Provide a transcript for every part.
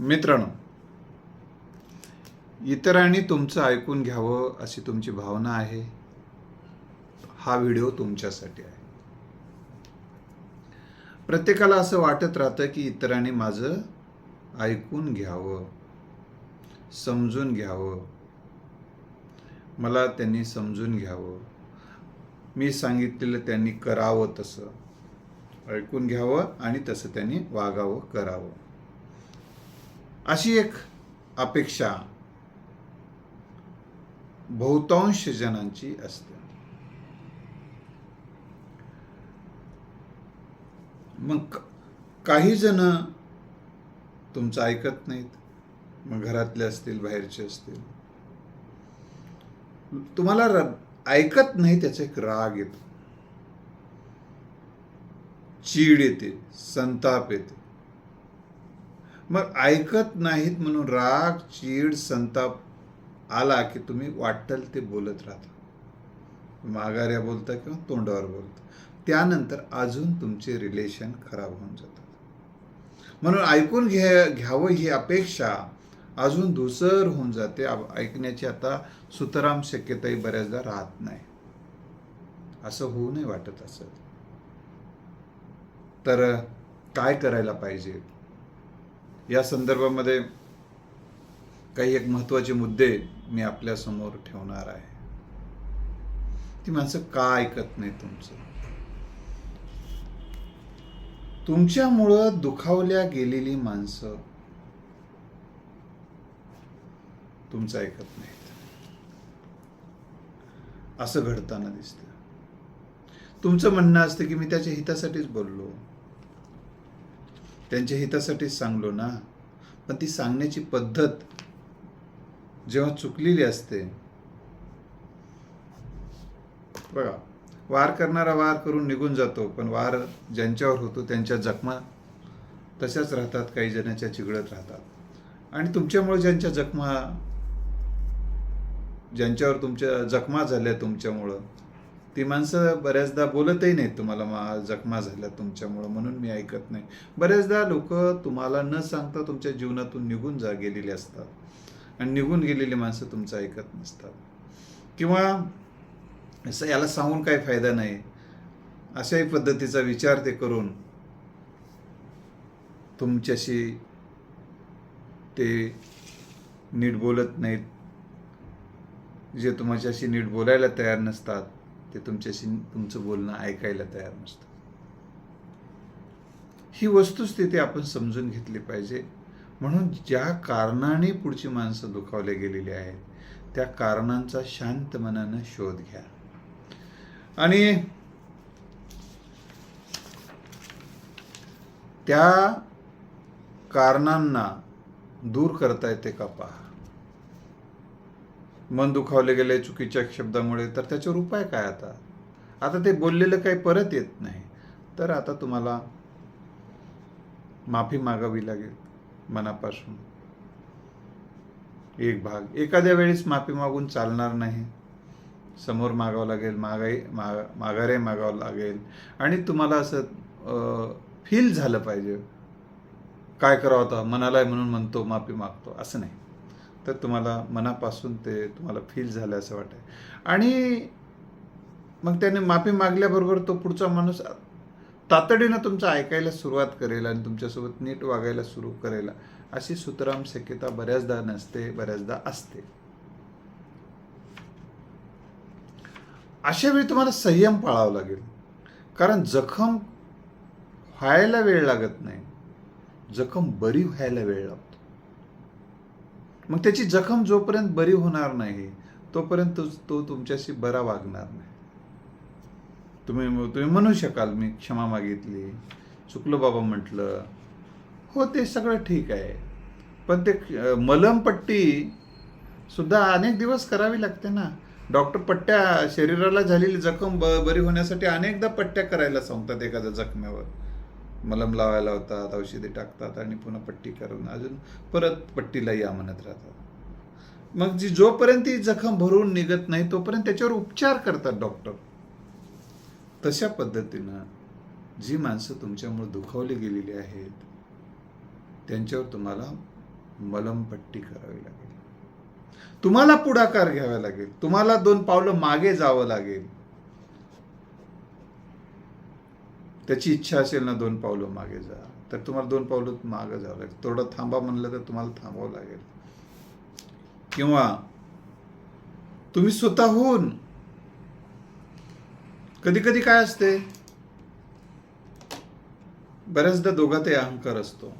मित्रांनो इतरांनी तुमचं ऐकून घ्यावं अशी तुमची भावना आहे. हा व्हिडिओ तुमच्यासाठी आहे. प्रत्येकाला असं वाटत राहतं की इतरांनी माझं ऐकून घ्यावं समजून घ्यावं. मला त्यांनी समजून घ्यावं. मी सांगितलेलं त्यांनी करावं तसं. ऐकून घ्यावं आणि तसं त्यांनी वागावं करावं. अशी एक अपेक्षा बहुतांश जणांची असते. मग काही जण तुमचं ऐकत नाहीत. मग घरातले असतील बाहेरचे असतील. तुम्हाला ऐकत नाही त्याचा एक राग येतो. चीड येते संताप येते. मग ऐकत नाहीत म्हणून राग चीड संताप आला की तुम्ही वाटल ते बोलत राहता. माघाऱ्या बोलता किंवा तोंडावर बोलता. त्यानंतर अजून तुमचे रिलेशन खराब होऊन जातात. म्हणून ऐकून घ्या घ्यावं ही अपेक्षा अजून धुसर होऊन जाते. ऐकण्याची आता सुतराम शक्यताही बऱ्याचदा राहत नाही. असं होऊ नाही वाटत असत तर काय करायला पाहिजे? या संदर्भामध्ये काही एक महत्त्वाचे मुद्दे मी आपल्यासमोर ठेवणार आहे. ती माणसं का ऐकत नाही तुमचं? तुमच्यामुळं दुखावल्या गेलेली माणसं तुमचं ऐकत नाहीत. असं घडताना दिसतं. तुमचं म्हणणं असतं की मी त्याच्या हितासाठीच बोललो. त्यांच्या हितासाठीच सांगलो ना. पण ती सांगण्याची पद्धत जेव्हा चुकलेली असते बघा वार करणारा वार करून निघून जातो पण वार ज्यांच्यावर होतो त्यांच्या जखमा तशाच राहतात काही जणांच्या चिघळत राहतात. आणि तुमच्यामुळे ज्यांच्या जखमा ज्यांच्यावर तुमच्या जखमा झाल्या तुमच्यामुळं ती माणसं बऱ्याचदा बोलतही नाहीत तुम्हाला मा जखमा झाल्या तुमच्यामुळं म्हणून मी ऐकत नाही. बऱ्याचदा लोक तुम्हाला न सांगता तुमच्या जीवनातून निघून जा गेलेली असतात. आणि निघून गेलेली माणसं तुमचं ऐकत नसतात. किंवा असं याला सांगून काही फायदा नाही. अशाही पद्धतीचा विचार ते करून तुमच्याशी ते नीट बोलत नाहीत. जे तुमच्याशी नीट बोलायला तयार नसतात. ते तुमच्याशी तुमचं बोलणं ऐकायला तयार नसतं. ही वस्तुस्थिती आपण समजून घेतली पाहिजे. म्हणून ज्या कारणाने पुढची माणसं दुखावले गेलेली आहेत त्या कारणांचा शांत मनानं शोध घ्या. आणि त्या कारणांना दूर करता येते का पहा. मन दुखावले गेले चुकीच्या शब्दामुळे तर त्याच्यावर उपाय काय आता? आता ते बोललेलं काही परत येत नाही. तर आता तुम्हाला माफी मागावी लागेल मनापासून. एक भाग. एखाद्या वेळेस माफी मागून चालणार नाही. समोर मागावं लागेल मागाई माग माघारे मागावं लागेल. आणि तुम्हाला असं फील झालं पाहिजे. काय करावं आता? मनाला आहे म्हणून म्हणतो माफी मागतो. असं नाही. तर तुम्हाला मनापासून ते तुम्हाला फील झालं असं वाटेल आणि मग त्याने माफी मागल्याबरोबर तो पुढचा माणूस तातडीनं तुमचं ऐकायला सुरुवात करेल आणि तुमच्यासोबत नीट वागायला सुरू करेल अशी सुतराम शक्यता बऱ्याचदा नसते बऱ्याचदा असते. अशा वेळी तुम्हाला संयम पाळावा लागेल. कारण जखम व्हायला वेळ लागत नाही. जखम बरी व्हायला वेळ लागतो. मग त्याची जखम जोपर्यंत बरी होणार नाही तोपर्यंत तो तुमच्याशी बरा वागणार नाही. तुम्ही तुम्ही म्हणू शकाल मी क्षमा मागितली चुकलो बाबा म्हटलं. हो ते सगळं ठीक आहे. पण ते मलमपट्टी सुद्धा अनेक दिवस करावी लागते ना. डॉक्टर पट्ट्या शरीराला झालेली जखम ब बरी होण्यासाठी अनेकदा पट्ट्या करायला सांगतात एखाद्या जखमेवर. मलम लावायला होतात औषधी टाकतात आणि पुन्हा पट्टी करून अजून परत पट्टीला या म्हणत राहतात. मग जी जोपर्यंत ती जखम भरून निघत नाही तोपर्यंत त्याच्यावर उपचार करतात डॉक्टर. तशा पद्धतीनं जी माणसं तुमच्यामुळे दुखावली गेलेली आहेत त्यांच्यावर तुम्हाला मलमपट्टी करावी लागेल. तुम्हाला पुढाकार घ्यावा लागेल. तुम्हाला दोन पावलं मागे जावं लागेल. त्याची इच्छा असेल ना दोन पावलं मागे जा. तर तुम्हाला दोन पावलं मागे जावं लागेल. थोडं थांबा म्हणलं तर तुम्हाला थांबावं लागेल. किंवा तुम्ही स्वतःहून कधी कधी काय असते? बऱ्याचदा दोघातही अहंकार असतो.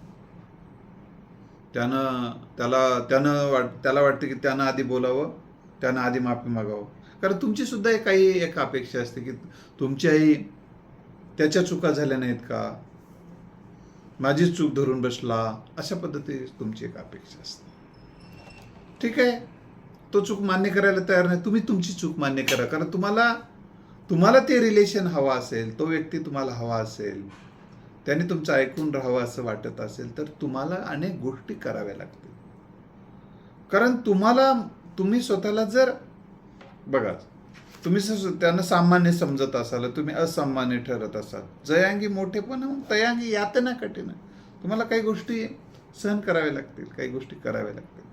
त्यानं त्याला त्यानं वाट त्याला वाटतं की त्यानं आधी बोलावं त्यानं आधी माफी मागावं. कारण तुमची सुद्धा काही एक अपेक्षा असते की तुमच्याही त्याच्या चुका झाल्या नाहीत का? माझीच चूक धरून बसला. अशा पद्धती तुमची एक अपेक्षा असते. ठीक आहे? तो चूक मान्य करायला तयार नाही. तुम्ही तुमची चूक मान्य करा. कारण तुम्हाला तुम्हाला ते रिलेशन हवा असेल तो व्यक्ती तुम्हाला हवा असेल त्याने तुमचं ऐकून राहावं असं वाटत असेल तर तुम्हाला अनेक गोष्टी कराव्या लागतील. कारण तुम्हाला तुम्ही स्वतःला जर बघा तुम्ही स- त्यांना सामान्य समजत असाल तुम्ही असामान्य ठरत असाल जयांगी मोठेपण तयांगी यातना कठीण तुम्हाला काही गोष्टी सहन कराव्या लागतील काही गोष्टी कराव्या लागतील.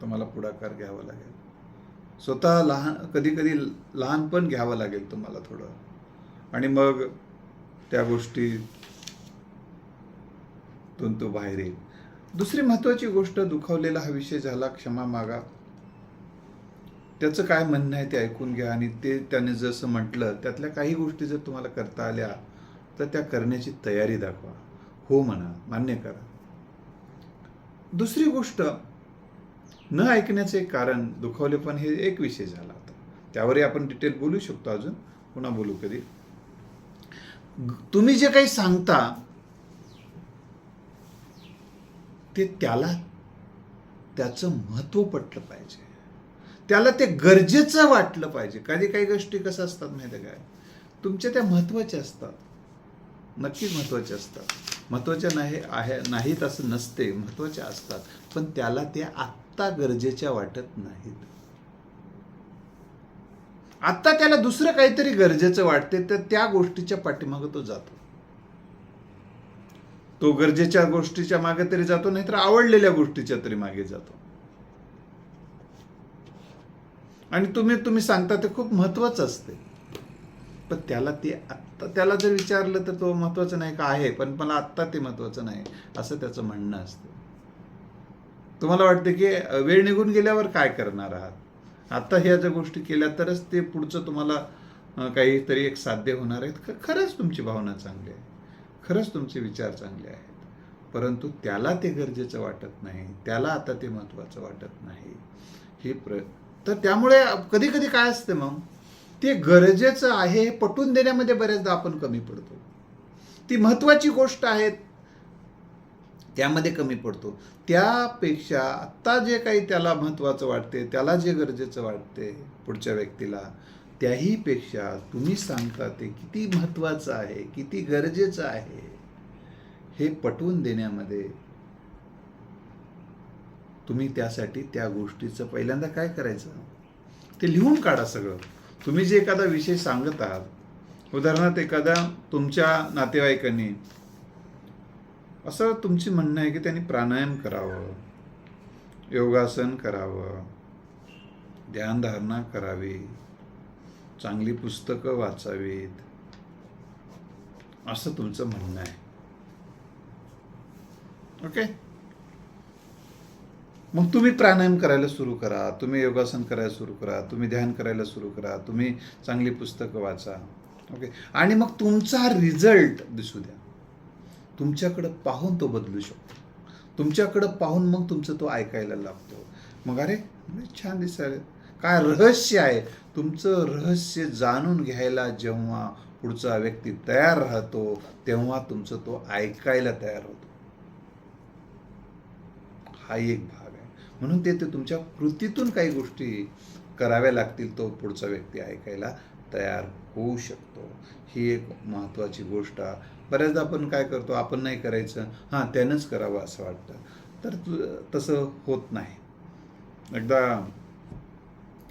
तुम्हाला पुढाकार घ्यावा लागेल. स्वतः लहान कधी कधी लहानपण घ्यावं लागेल तुम्हाला थोडं. आणि मग त्या गोष्टी तून तो बाहेर येईल. दुसरी महत्त्वाची गोष्ट दुखावलेला हा विषय झाला क्षमा मागा. त्याचं काय म्हणणं आहे ते ऐकून घ्या. आणि ते त्याने जसं म्हटलं त्यातल्या काही गोष्टी जर तुम्हाला करता आल्या तर त्या करण्याची तयारी दाखवा. हो म्हणा मान्य करा. दुसरी गोष्ट न ऐकण्याचे कारण दुखावलेपण हे एक विषय झाला होता. त्यावरही आपण डिटेल बोलू शकतो अजून. पुन्हा बोलू कधी. तुम्ही जे काही सांगता ते त्याला त्याचं महत्त्व पटलं पाहिजे. त्याला ते गरजेचं वाटलं पाहिजे. कधी काही गोष्टी कसं असतात माहिती काय तुमच्या त्या महत्त्वाच्या असतात. नक्कीच महत्त्वाच्या असतात. महत्त्वाच्या नाही आहे नाहीत असं नसते. महत्त्वाच्या असतात. पण त्याला ते आत्ता गरजेच्या वाटत नाहीत. आत्ता त्याला दुसरं काहीतरी गरजेचं वाटते तर त्या गोष्टीच्या पाठीमागं तो जातो. तो गरजेच्या गोष्टीच्या मागे तरी जातो नाही तर आवडलेल्या गोष्टीच्या तरी मागे जातो. आणि तुम्ही तुम्ही सांगता ते खूप महत्त्वाचं असते. पण त्याला ते आत्ता त्याला जर विचारलं तर तो महत्त्वाचं नाही का आहे पण मला आत्ता ते महत्त्वाचं नाही असं त्याचं म्हणणं असतं. तुम्हाला वाटतं की वेळ निघून गेल्यावर काय करणार आहात? आत्ता ह्या ज्या गोष्टी केल्या तरच ते पुढचं तुम्हाला काहीतरी एक साध्य होणार आहेत. ख- खरंच तुमची भावना चांगली आहे. खरंच तुमचे विचार चांगले आहेत. परंतु त्याला ते गरजेचं वाटत नाही. त्याला आता ते महत्त्वाचं वाटत नाही. हे प्र तर त्यामुळे कधी कधी काय असते मग? ते गरजेचं आहे हे पटवून देण्यामध्ये बऱ्याचदा आपण कमी पडतो. ती महत्त्वाची गोष्ट आहे त्यामध्ये कमी पडतो. त्यापेक्षा आत्ता जे काही त्याला महत्त्वाचं वाटते त्याला जे गरजेचं वाटते पुढच्या व्यक्तीला त्याहीपेक्षा तुम्ही सांगता ते किती महत्त्वाचं आहे किती गरजेचं आहे हे पटवून देण्यामध्ये तुम्ही त्यासाठी त्या गोष्टीचं पहिल्यांदा काय करायचं? ते लिहून काढा सगळं. तुम्ही जे एखादा विषय सांगत आहात उदाहरणार्थ एखादा तुमच्या नातेवाईकांनी असं तुमची म्हणणं आहे की त्यांनी प्राणायाम करावं योगासन करावं ध्यानधारणा करावी चांगली पुस्तकं वाचावीत असं तुमचं म्हणणं आहे. ओके? मग तुम्ही प्राणायाम करायला सुरू करा तुम्ही योगासन करायला सुरू करा तुम्ही ध्यान करायला सुरू करा तुम्ही चांगली पुस्तकं वाचा. ओके आणि मग तुमचा रिझल्ट दिसू द्या. तुमच्याकडं पाहून तो बदलू शकतो. तुमच्याकडं पाहून मग तुमचं तो ऐकायला लागतो. मग अरे छान दिसायला काय रहस्य आहे? तुमचं रहस्य जाणून घ्यायला जेव्हा पुढचा व्यक्ती तयार राहतो तेव्हा तुमचं तो ऐकायला तयार होतो. हा एक भाग. म्हणून ते ते तुमच्या कृतीतून काही गोष्टी कराव्या लागतील तो पुढचा व्यक्ती ऐकायला तयार होऊ शकतो. ही एक महत्त्वाची गोष्ट. बऱ्याचदा आपण काय करतो आपण नाही करायचं. हां त्यानंच करावं असं वाटतं. तर तु- तसं होत नाही. एकदा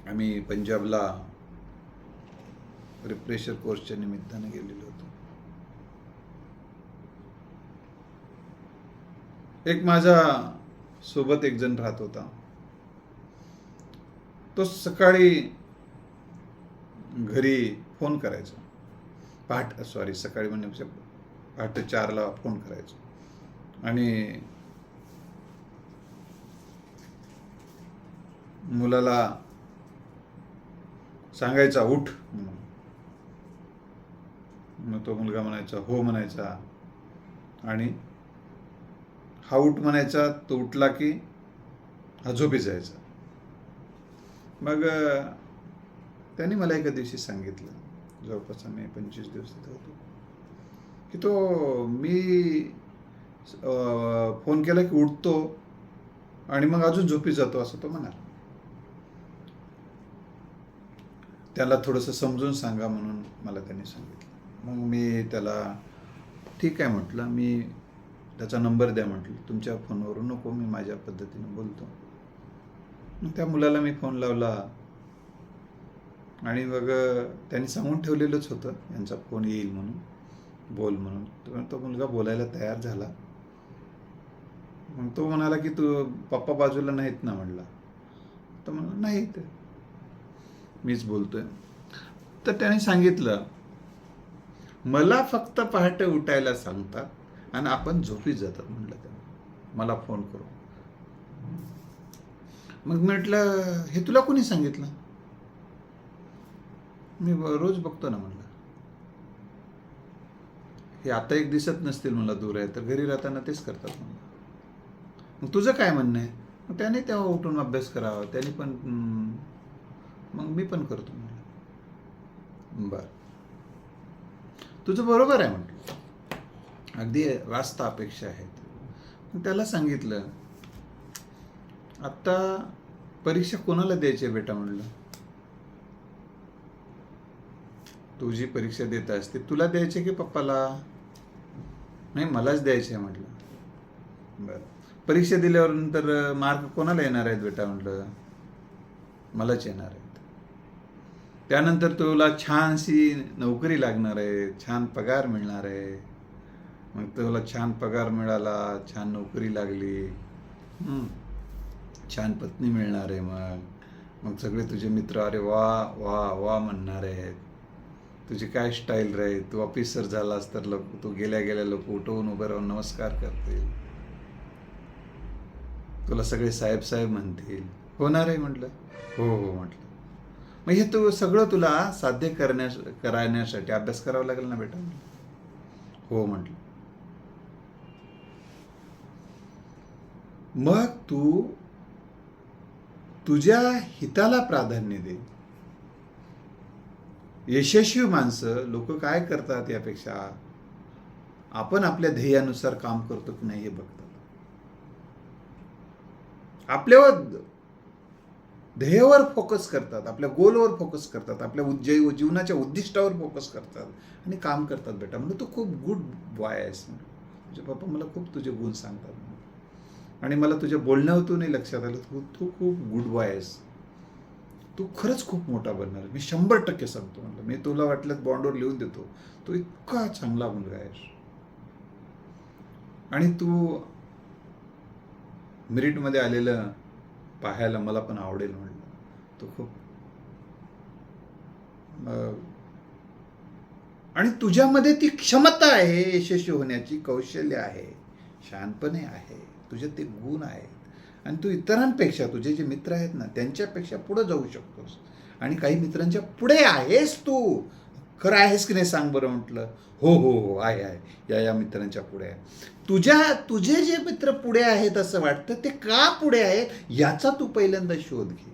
आम्ही पंजाबला रिप्रेशर कोर्सच्या निमित्ताने गेलेलो होतो. एक माझा सोबत एक जण राहत होता. तो सकाळी घरी फोन करायचा. पहाट सॉरी सकाळी म्हणजे पहाटे चारला फोन करायचो. आणि मुलाला सांगायचा उठ म्हणून. मग तो मुलगा म्हणायचा हो म्हणायचा. आणि हा उठ म्हणायचा तो उठला की हा झोपी जायचा. मग त्यांनी मला एका दिवशी सांगितलं जवळपास आम्ही पंचवीस दिवस तिथं होतो की तो मी फोन केला की उठतो आणि मग अजून झोपी जातो असं तो म्हणाला. त्याला थोडंसं समजून सांगा म्हणून मला त्यांनी सांगितलं. मग मी त्याला ठीक आहे म्हटलं मी त्याचा नंबर द्या म्हटलं. तुमच्या फोनवरून नको मी माझ्या पद्धतीने बोलतो. मग त्या मुलाला मी फोन लावला. आणि मग त्यांनी सांगून ठेवलेलंच होतं यांचा फोन येईल म्हणून बोल म्हणून. तर तो मुलगा बोलायला तयार झाला. मग तो म्हणाला की तू पप्पा बाजूला नाहीत ना? म्हणला तर म्हणला नाहीत. मीच बोलतोय. तर त्याने सांगितलं मला फक्त पहाटे उठायला सांगतात आणि आपण झोपी जातात म्हटलं त्याने. मला फोन करू मग म्हटलं हे तुला कोणी सांगितलं? मी रोज बघतो ना म्हणलं. हे आता एक दिसत नसतील मला दूर आहे तर घरी राहताना तेच करतात म्हणलं. मग तुझं काय म्हणणं आहे? मग त्याने तेव्हा उठून अभ्यास करावा त्याने पण मग मी पण करतो म्हणलं. बर. तुझं बरोबर आहे म्हटलं अगदी रास्त अपेक्षा आहेत. त्याला सांगितलं आत्ता परीक्षा कोणाला द्यायची आहे बेटा म्हणलं? तू जी परीक्षा देत असते तुला द्यायची की पप्पाला? नाही मलाच द्यायची आहे म्हटलं. बरं. परीक्षा दिल्यावर नंतर मार्क कोणाला येणार आहेत बेटा? म्हटलं मलाच येणार आहेत. त्यानंतर तुला छानशी नोकरी लागणार आहे छान पगार मिळणार आहे. मग तुला छान पगार मिळाला छान नोकरी लागली. छान पत्नी मिळणार आहे मग. मग सगळे तुझे मित्र अरे वा वा वा म्हणणार आहेत. तुझी काय स्टाईल रे? तू ऑफिसर झालास तर लोक तू गेल्या गेल्या लोक उठवून उभं राहून नमस्कार करतील. तुला सगळे साहेब साहेब म्हणतील. होणार आहे म्हटलं? हो हो म्हटलं. मग हे तू सगळं तुला साध्य करण्या करण्यासाठी अभ्यास करावा लागेल ना बेटा? हो म्हटलं. मग तू तुझ्या हिताला प्राधान्य दे. यशस्वी माणसं लोक काय करतात यापेक्षा? आपण आपल्या ध्येयानुसार काम करतो की नाही हे बघतात. आपल्यावर ध्येयावर फोकस करतात आपल्या गोलवर फोकस करतात आपल्या उज्जै जीवनाच्या उद्दिष्टावर फोकस करतात आणि काम करतात बेटा. म्हणजे तू खूप गुड बॉय आहेस. तुझे पप्पा मला खूप तुझे गुण सांगतात. आणि मला तुझ्या बोलण्यातूनही लक्षात आलं. तू तू खूप गुड बॉय आहेस. तू खरंच खूप मोठा बनणार. मी शंभर टक्के सांगतो म्हणलं. मी तुला वाटल्यास बॉन्डवर लिहून देतो. तू इतका चांगला मुलगा आहेस. आणि तू मेरिटमध्ये आलेलं पाहायला मला पण आवडेल म्हणलं. तू खूप आणि तुझ्यामध्ये ती क्षमता आहे. यशस्वी होण्याची कौशल्य आहे. शहाणपणे आहे. तुझे ते गुण आहेत. आणि तू इतरांपेक्षा तुझे जे मित्र आहेत ना त्यांच्यापेक्षा पुढे जाऊ शकतोस. आणि काही मित्रांच्या पुढे आहेस तू. खरं आहेस की नाही सांग बरं म्हटलं. हो हो हो आहे आहे. या या मित्रांच्या पुढे आहे. तुझ्या तुझे जे मित्र पुढे आहेत असं वाटतं ते का पुढे आहेत याचा तू पहिल्यांदा शोध घे.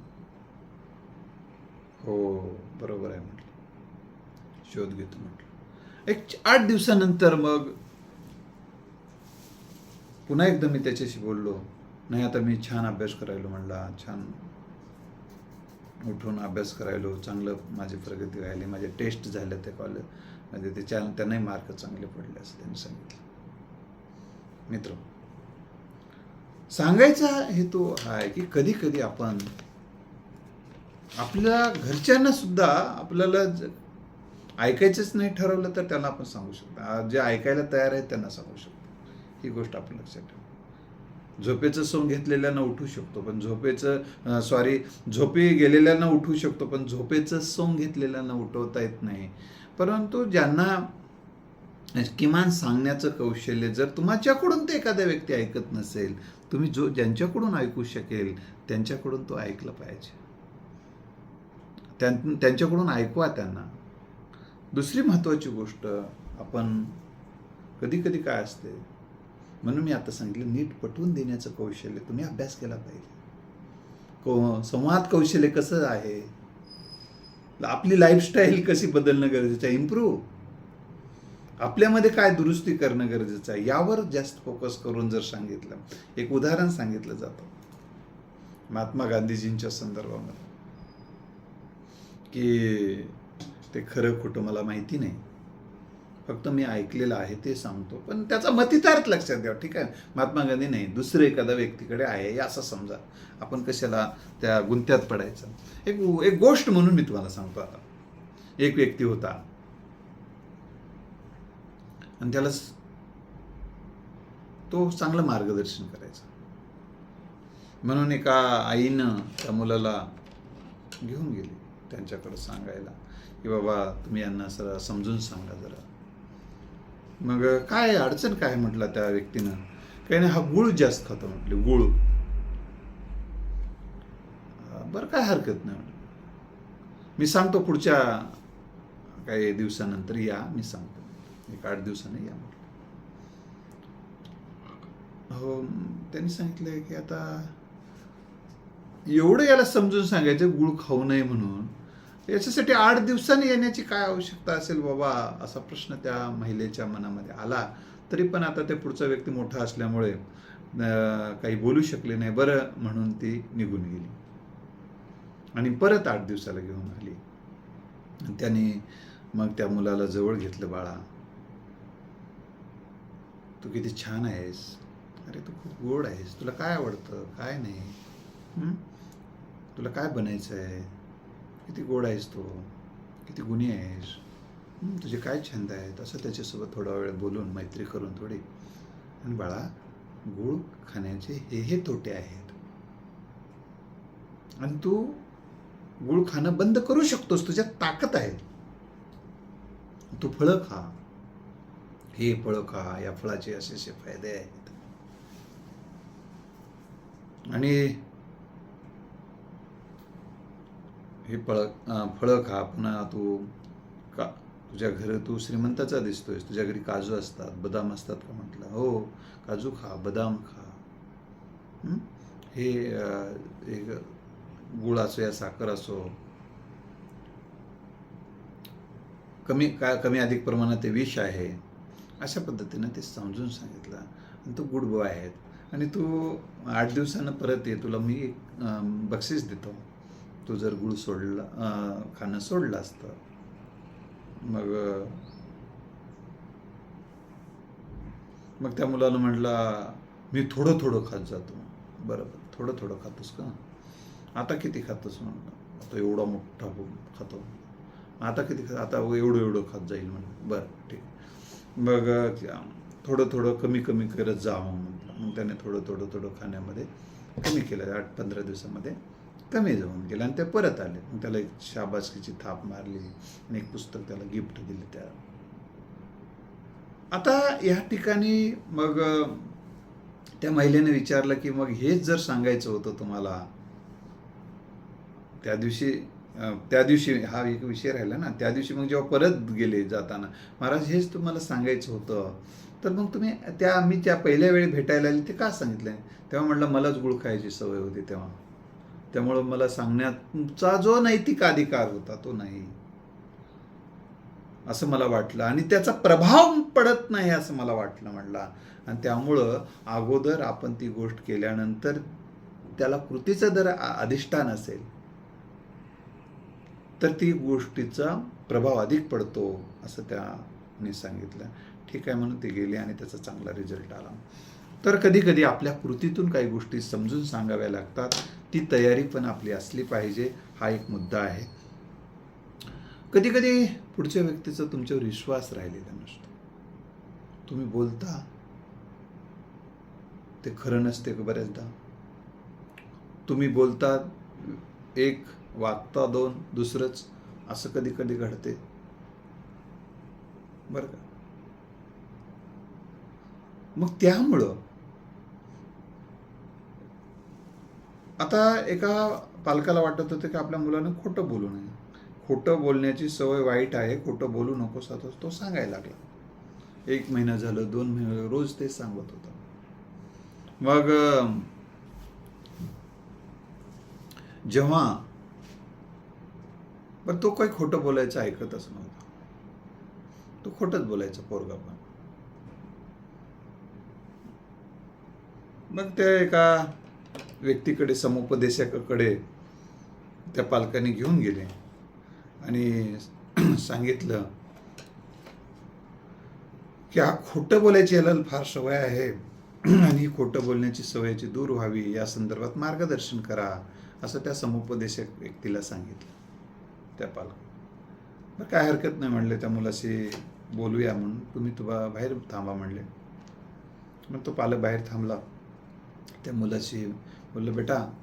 हो बरोबर आहे म्हटलं. शोध घेतो म्हटलं. एक आठ दिवसानंतर मग पुन्हा एकदा मी त्याच्याशी बोललो नाही आता मी छान अभ्यास करायलो म्हणला. छान उठून अभ्यास करायलो चांगलं माझी प्रगती व्हायली माझे टेस्ट झाले त्या कॉलेज म्हणजे त्याच्या त्यांनाही मार्क चांगले पडले असं त्यांनी सांगितलं. मित्र सांगायचा हेतू हा आहे की कधी कधी आपण आपल्या घरच्यांना सुद्धा आपल्याला ऐकायचंच नाही ठरवलं तर त्यांना आपण सांगू शकतो. जे ऐकायला तयार आहेत त्यांना सांगू शकतो. ही गोष्ट आपण लक्षात ठेवू. झोपेचं सोंग घेतलेल्यानं उठू शकतो पण झोपेचं सॉरी झोपी गेलेल्यानं उठू शकतो पण झोपेचं सोंग घेतलेल्यानं उठवता येत नाही. परंतु ज्यांना किमान सांगण्याचं कौशल्य जर तुमच्याकडून ते एखादा व्यक्ती ऐकत नसेल तुम्ही जो ज्यांच्याकडून ऐकू शकेल त्यांच्याकडून तो ऐकलं पाहिजे. त्यां त्यांच्याकडून ऐकवा त्यांना. दुसरी महत्त्वाची गोष्ट आपण कधी कधी काय असते म्हणून मी आता सांगितलं नीट पटवून देण्याचं कौशल्य तुम्ही अभ्यास केला पाहिजे. को संवाद कौशल्य कसं आहे? आपली लाईफस्टाईल कशी बदलणं गरजेचं आहे? इम्प्रूव्ह आपल्यामध्ये काय दुरुस्ती करणं गरजेचं आहे? यावर जास्त फोकस करून जर सांगितलं एक उदाहरण सांगितलं जातं. महात्मा गांधीजींच्या संदर्भामध्ये. की ते खरं खोटं मला माहिती नाही. फक्त मी ऐकलेलं आहे ते सांगतो. पण त्याचा मतितार्थ लक्षात द्या ठीक आहे? महात्मा गांधी नाही दुसरे एखादा व्यक्तीकडे आहे असं समजा. आपण कशाला त्या गुंत्यात पडायचं? एक एक गोष्ट म्हणून मी तुम्हाला सांगतो आता. एक व्यक्ती होता. आणि त्याला तो चांगलं मार्गदर्शन करायचा. म्हणून एका आईनं त्या मुलाला घेऊन गेली त्यांच्याकडं सांगायला की बाबा तुम्ही यांना सर समजून सांगा जरा. मग काय अडचण काय म्हटलं त्या व्यक्तीनं? काही नाही हा गुळ जास्त खातो म्हटले गुळ. बरं काय हरकत नाही म्हटलं. मी सांगतो पुढच्या काही दिवसानंतर या मी सांगतो. एक आठ दिवसाने या म्हटलं. हो त्यांनी सांगितलं की आता एवढं याला समजून सांगायचं गुळ खाऊ नये म्हणून. याच्यासाठी आठ दिवसांनी येण्याची काय आवश्यकता असेल बाबा? असा प्रश्न त्या महिलेच्या मनामध्ये आला. तरी पण आता ते पुढचा व्यक्ती मोठा असल्यामुळे काही बोलू शकले नाही. बरं म्हणून ती निघून गेली. आणि परत आठ दिवसाला घेऊन आली त्याने मग त्या मुलाला जवळ घेतलं बाळा तू किती छान आहेस. अरे तू खूप गोड आहेस. तुला काय आवडतं? काय नाही? तुला काय बनायचं आहे किती गोड आहेस तू? किती गुणी आहेस? तुझे काय छंद आहेत? असं त्याच्यासोबत थोडा वेळ बोलून मैत्री करून थोडी. आणि बाळा गुळ खाण्याचे हे हे तोटे आहेत. आणि तू गुळ खाणं बंद करू शकतोस तुझ्यात ताकद आहे. तू फळं खा. हे फळं खा या फळाचे असे असे फायदे आहेत. आणि हे फळ फळं खा. पुन्हा तू का तुझ्या घरी तू श्रीमंताचा दिसतोयस. तुझ्या घरी काजू असतात बदाम असतात का म्हटलं? हो काजू खा बदाम खा. हे? एक गुळ असो या साखर असो. कमी का कमी अधिक प्रमाणात ते विष आहे. अशा पद्धतीनं ते समजून सांगितलं. आणि तू गुड बॉय आहेत आणि तू आठ दिवसानं परत ये. तुला मी एक बक्षीस देतो. तो जर गुळ सोडला खाणं सोडलं असतं मग मग त्या मुलानं म्हटला मी थोडं थोडं खात जातो. बरोबर थोडं थोडं खातोस का? आता किती खातोस? म्हणलं आता एवढा मोठा खातो. आता किती खात आता एवढं एवढं खात जाईल म्हणलं बरं ठीक. मग थोडं थोडं कमी कमी करत जावं म्हटलं. मग त्याने थोडं थोडं थोडं खाण्यामध्ये कमी केलं आठ पंधरा दिवसामध्ये. कमी जाऊन गेलं आणि ते परत आले. मग त्याला एक शाबासकीची थाप मारली आणि एक पुस्तक त्याला गिफ्ट दिले त्या. आता या ठिकाणी मग त्या महिलेने विचारलं की मग हेच जर सांगायचं होतं तुम्हाला त्या दिवशी त्या दिवशी हा एक विषय राहिला ना त्या दिवशी मग जेव्हा परत गेले जाताना महाराज हेच तुम्हाला सांगायचं होतं. तर मग तुम्ही त्या मी त्या पहिल्या वेळी भेटायला आली ते का सांगितलं तेव्हा म्हटलं मलाच गुळ खायची सवय होती तेव्हा. त्यामुळं मला सांगण्याचा जो नैतिक अधिकार होता तो नाही. असं मला वाटलं. आणि त्याचा प्रभाव पडत नाही असं मला वाटलं म्हणला. आणि त्यामुळं अगोदर आपण ती गोष्ट केल्यानंतर त्याला कृतीचं जर अधिष्ठान असेल तर ती गोष्टीचा प्रभाव अधिक पडतो असं त्याने सांगितलं. ठीक आहे म्हणून ते गेले आणि त्याचा चांगला रिझल्ट आला. तर कधी कधी आपल्या कृतीतून काही गोष्टी समजून सांगाव्या लागतात. ती तयारी पण आपली असली पाहिजे हा एक मुद्दा आहे. कधी कधी पुढच्या व्यक्तीचा तुमच्यावर विश्वास राहिलेला नसतो. तुम्ही बोलता ते खरं नसते बऱ्याचदा? तुम्ही बोलता एक वागता दोन दुसरंच असं कधी कधी घडते. बरं का? मग त्यामुळं आता एका पालकाला वाटत होतं की आपल्या मुलानं खोटं बोलू नये. खोटं बोलण्याची सवय वाईट आहे खोटं बोलू नकोस आता तो सांगायला लागला. एक महिना झालं दोन महिने रोज ते सांगत होता. मग जेव्हा पण तो काही खोटं बोलायचं ऐकतच नव्हता. तो खोटंच बोलायचा पोरगा पण. मग त्या एका व्यक्तीकडे समुपदेशकाकडे त्या पालकांनी घेऊन गेले. आणि सांगितलं की हा खोटं बोलायची याला फार सवय आहे. आणि ही खोटं बोलण्याची सवयची दूर व्हावी या संदर्भात मार्गदर्शन करा. असं त्या समुपदेशक व्यक्तीला सांगितलं त्या पालक बरं काय हरकत नाही म्हणले त्या मुलाशी. बोलूया म्हणून. तुम्ही तुला बाहेर थांबा म्हणले. मग तो पालक बाहेर थांबला. त्या मुलाशी बोललं बेटा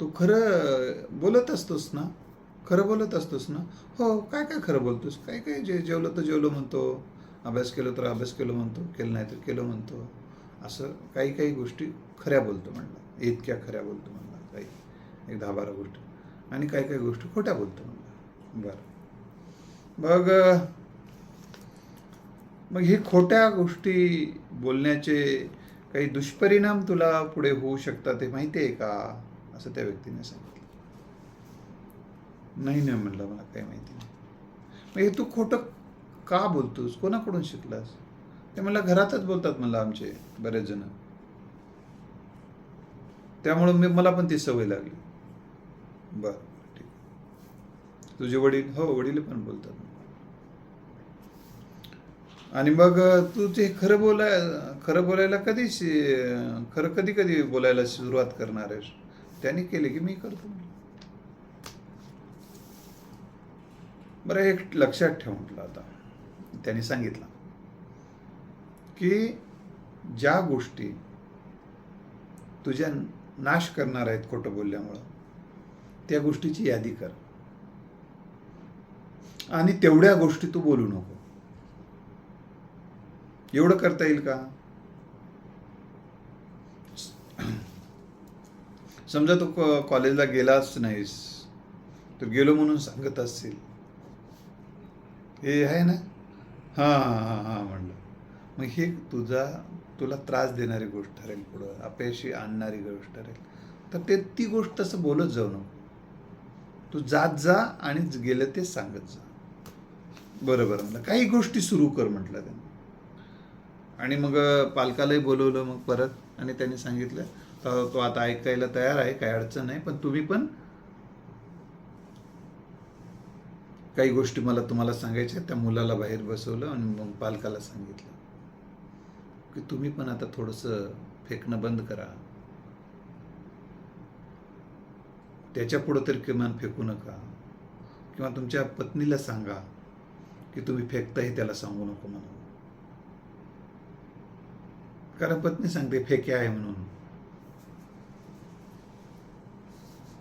तू खरं बोलत असतोस ना? खरं बोलत असतोस ना? हो काय काय खरं बोलतोस? काय काय जे जेवलं तर जेवलं म्हणतो. अभ्यास केलं तर अभ्यास केलं म्हणतो. केलं नाही तर केलं म्हणतो. असं काही काही गोष्टी खऱ्या बोलतो म्हणला. इतक्या खऱ्या बोलतो म्हणला काही एक दहा बारा गोष्टी. आणि काही काही गोष्टी खोट्या बोलतो म्हणला. बरं. मग मग हे खोट्या गोष्टी बोलण्याचे काही दुष्परिणाम तुला पुढे होऊ शकतात हे माहिती आहे का? असं त्या व्यक्तीने सांगितलं. नाही नाही म्हणलं मला काही माहिती नाही. मग हे तू खोटं का बोलतोस? कोणाकडून शिकलास? ते मला घरातच बोलतात मला आमचे बरेच जण. त्यामुळं मी मला पण ती सवय लागली. बरं ठीक. तुझे वडील हो वडील पण बोलतात. आणि मग तू ते खरं बोलाय खरं बोलायला कधी खरं कधी कधी बोलायला सुरुवात करणार आहेस? त्याने केले की मी करतो. बरं एक लक्षात ठेव म्हटलं आता. त्यांनी सांगितलं की ज्या गोष्टी तुझ्या नाश करणार आहेत खोटं बोलल्यामुळं त्या गोष्टीची यादी कर. आणि तेवढ्या गोष्टी तू बोलू नको. एवढं करता येईल का? समजा तू कॉलेजला गेलाच नाहीस तू गेलो म्हणून सांगत असतील हे आहे ना? हां हां हां हां म्हणलं. मग हे तुझा तुला त्रास देणारी गोष्ट ठरेल पुढं. अपयशी आणणारी गोष्ट ठरेल. तर ते ती गोष्ट तसं बोलत जाऊ नको. तू जात जा आणि गेलं ते सांगत जा. बरं बरं म्हणलं काही गोष्टी सुरू कर म्हटलं त्यांनी. आणि मग पालकालाही बोलवलं मग परत आणि त्यांनी सांगितलं तर तो आता ऐकायला तयार आहे काही अडचण नाही पण तुम्ही पण काही गोष्टी मला तुम्हाला सांगायच्या त्या मुलाला बाहेर बसवलं आणि मग पालकाला सांगितलं की तुम्ही पण आता थोडंसं फेकणं बंद करा. त्याच्या पुढं तरी किमान फेकू नका. किंवा तुमच्या पत्नीला सांगा की तुम्ही फेकताही त्याला सांगू नको म्हणून. कारण पत्नी सांगते फेके आहे म्हणून.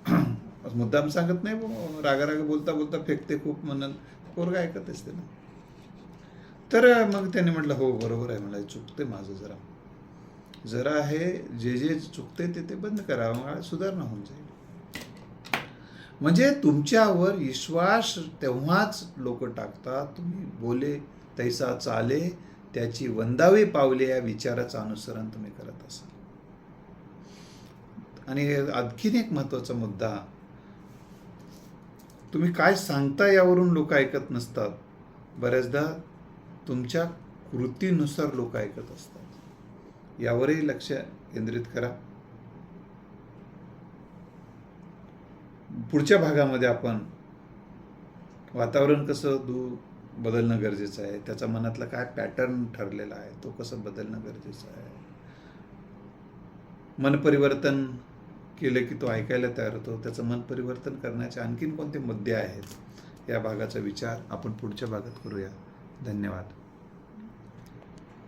मुद्दाम सांगत नाही रागा रागा बोलता बोलता फेकते खूप म्हणून. पोरगा ऐकत असते ना. तर मग त्याने म्हटलं हो बरोबर आहे मला चुकते माझं जरा. जरा हे जे जे चुकते ते ते बंद करा मला सुधारणा होऊन जाईल. म्हणजे तुमच्यावर विश्वास तेव्हाच लोक टाकतात तुम्ही बोले तैसा चाले त्याची वंदावे पावले या विचाराचं अनुसरण तुम्ही करत असाल. आणि आणखीन एक महत्त्वाचा मुद्दा तुम्ही काय सांगता यावरून लोक ऐकत नसतात. बऱ्याचदा तुमच्या कृतीनुसार लोक ऐकत असतात. यावरही लक्ष केंद्रित करा. पुढच्या भागामध्ये आपण वातावरण कसं दू बदलणं गरजेचं आहे. त्याचा मनातला काय पॅटर्न ठरलेला आहे तो कसं बदलणं गरजेचं आहे? मन परिवर्तन केलं की तो ऐकायला तयार होतो. त्याचं मन परिवर्तन करण्याचे आणखीन कोणते मुद्दे आहेत? या भागाचा विचार आपण पुढच्या भागात करूया. धन्यवाद.